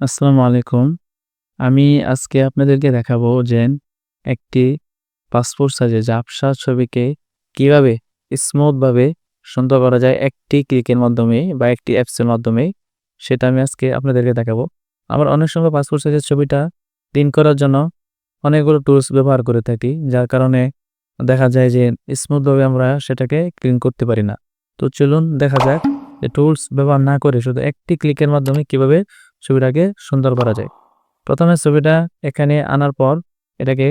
আসসালামু আলাইকুম। আমি আজকে আপনাদেরকে দেখাবো যে একটি পাসপোর্ট সাইজের ঝাপসা ছবিকে কীভাবে স্মুথ ভাবে সুন্দর করা যায় একটি ক্লিকের মাধ্যমে বা একটি অ্যাপসের মাধ্যমে, সেটা আমি আজকে আপনাদেরকে দেখাবো। আমরা অনেক সময় পাসপোর্ট সাইজের ছবিটা প্রিন্ট করার জন্য অনেকগুলো টুলস ব্যবহার করে থাকি, যার কারণে দেখা যায় যে স্মুথভাবে আমরা সেটাকে ক্লিন করতে পারি না। তো চলুন দেখা যাক যে টুলস ব্যবহার না করে শুধু একটি ক্লিকের মাধ্যমে কীভাবে ছবিটাকে সুন্দর করা যায়। প্রথমে ছবিটা এখানে আনার পর এটাকে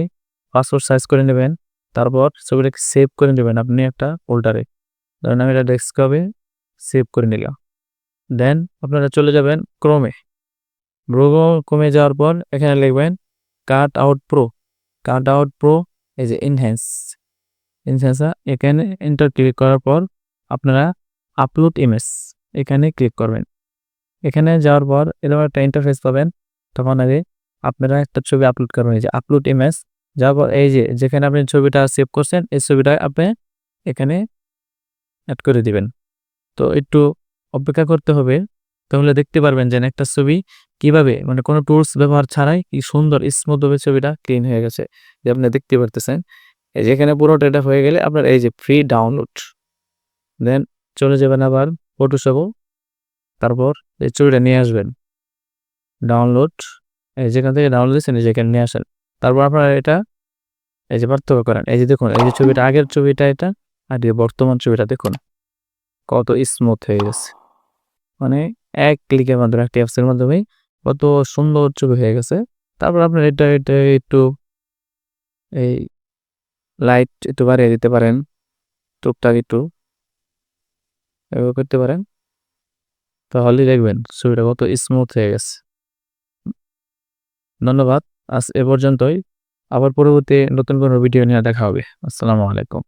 পাসপোর্ট সাইজ করে নেবেন। তারপর ছবিটাকে সেভ করে নেবেন আপনি একটা ফোল্ডারে। ধরেন আমি এটা ডেস্কটপে সেভ করে নিলাম। দেন আপনারা চলে যাবেন ক্রোমে। ব্রোগো কমে যাওয়ার পর এখানে লিখবেন cut out pro. Cut out pro এই যে এনহ্যান্স এনহ্যান্সা এখানে এন্টার ক্লিক করার পর আপনারা আপলোড ইমেজ এখানে ক্লিক করবেন। এখানে যাওয়ার পর এরকম একটা ইন্টারফেস পাবেন, তখন আগে আপনারা একটা ছবি আপলোড করবেন, এই যে আপলোড ইমেজ যাওয়ার পর এই যে যেখানে আপনি ছবিটা সেভ করছেন, এই ছবিটা আপনি এখানে অ্যাড করে দিবেন। তো একটু অপেক্ষা করতে হবে, তাহলে দেখতে পারবেন যে একটা ছবি কীভাবে মানে কোনো টুলস ব্যবহার ছাড়াই কি সুন্দর স্মুথ ভাবে ছবিটা ক্লিন হয়ে গেছে, যে আপনি দেখতে পারতেছেন। যেখানে পুরোটা এটা হয়ে গেলে আপনার এই যে ফ্রি ডাউনলোড দেন চলে যাবেন আবার ফটোশপও তারপর এই ছবিটা নিয়ে আসবেন। ডাউনলোড এই যেখান থেকে ডাউনলোড দিচ্ছেন যেখানে নিয়ে আসেন। তারপর আপনারা এটা, এই যে পার্থক্য করেন। এই যে দেখুন, এই যে ছবিটা, আগের ছবিটা এটা, আর এই বর্তমান ছবিটা দেখুন। কত স্মুথ হয়ে গেছে। মানে এক ক্লিকের মাধ্যমে, একটি অ্যাপসের মাধ্যমে কত সুন্দর ছবি হয়ে গেছে। তারপর আপনার এটা এটা একটু এই লাইট একটু বাড়িয়ে দিতে পারেন। টুকটাক একটু। এভাবে করতে পারেন। তাহলে দেখবেন ছবিটা কত স্মুথ হয়ে গেছে। ধন্যবাদ, আজ এ পর্যন্তই। আবার পরবর্তী নতুন কোনো ভিডিও নিয়ে দেখা হবে। আসসালামু আলাইকুম।